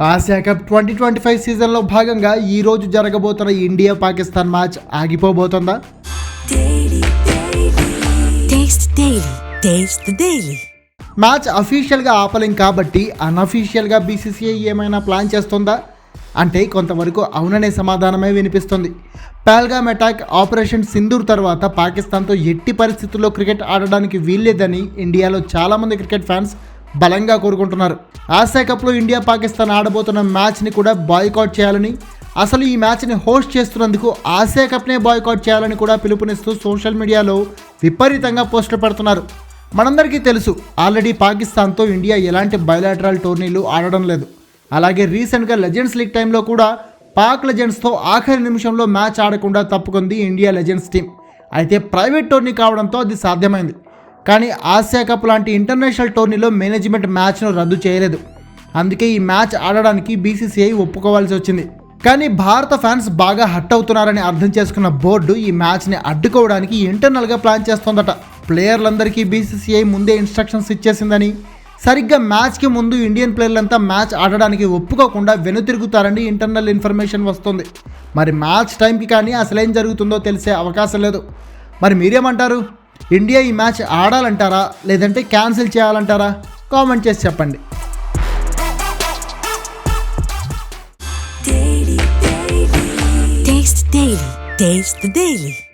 Asia cup twenty twenty five సీజన్లో భాగంగా ఈ రోజు జరగబోతున్న ఇండియా పాకిస్తాన్ మ్యాచ్ ఆగిపోబోతుందా. మ్యాచ్ అఫీషియల్గా ఆపలేం కాబట్టి అన్అఫీషియల్గా బీసీసీఐ ఏమైనా ప్లాన్ చేస్తుందా? అంటే కొంతవరకు అవుననే సమాధానమే వినిపిస్తుంది. పహల్గామ్ అటాక్ ఆపరేషన్ సింధూర్ తర్వాత పాకిస్తాన్తో ఎట్టి పరిస్థితుల్లో క్రికెట్ ఆడడానికి వీల్లేదని ఇండియాలో చాలామంది క్రికెట్ ఫ్యాన్స్ బలంగా కోరుకుంటున్నారు. ఆసియా కప్లో ఇండియా పాకిస్తాన్ ఆడబోతున్న మ్యాచ్ని కూడా బాయ్కాట్ చేయాలని అసలు ఈ మ్యాచ్ని హోస్ట్ చేస్తున్నందుకు ఆసియా కప్నే బాయ్కాట్ చేయాలని కూడా పిలుపునిస్తూ సోషల్ మీడియాలో విపరీతంగా పోస్టులు పెడుతున్నారు. మనందరికీ తెలుసు ఆల్రెడీ పాకిస్తాన్తో ఇండియా ఎలాంటి బయలాటరల్ టోర్నీలు ఆడడం లేదు. అలాగే రీసెంట్గా లెజెండ్స్ లీగ్ టైంలో కూడా పాక్ లెజెండ్స్తో ఆఖరి నిమిషంలో మ్యాచ్ ఆడకుండా తప్పుకుంది ఇండియా లెజెండ్స్ టీం అయితే ప్రైవేట్ టోర్నీ కావడంతో అది సాధ్యమైంది. కానీ ఆసియా కప్ లాంటి ఇంటర్నేషనల్ టోర్నీలో మేనేజ్మెంట్ మ్యాచ్ను రద్దు చేయలేదు. అందుకే ఈ మ్యాచ్ ఆడడానికి బీసీసీఐ ఒప్పుకోవాల్సి వచ్చింది. కానీ భారత ఫ్యాన్స్ బాగా హట్ అవుతున్నారని అర్థం చేసుకున్న బోర్డు ఈ మ్యాచ్ని అడ్డుకోవడానికి ఇంటర్నల్గా ప్లాన్ చేస్తోందట. ప్లేయర్లందరికీ బీసీసీఐ ముందే ఇన్స్ట్రక్షన్స్ ఇచ్చేసిందని. సరిగ్గా మ్యాచ్కి ముందు ఇండియన్ ప్లేయర్లంతా మ్యాచ్ ఆడడానికి ఒప్పుకోకుండా వెనుతిరుగుతారని ఇంటర్నల్ ఇన్ఫర్మేషన్ వస్తుంది. మరి మ్యాచ్ టైంకి కానీ అసలేం జరుగుతుందో తెలిసే అవకాశం లేదు. మరి మీరేమంటారు? ఇండియా ఈ మ్యాచ్ ఆడాలంటారా? లేదంటే క్యాన్సిల్ చేయాలంటారా? కామెంట్ చేసి చెప్పండి. Taste the Daily.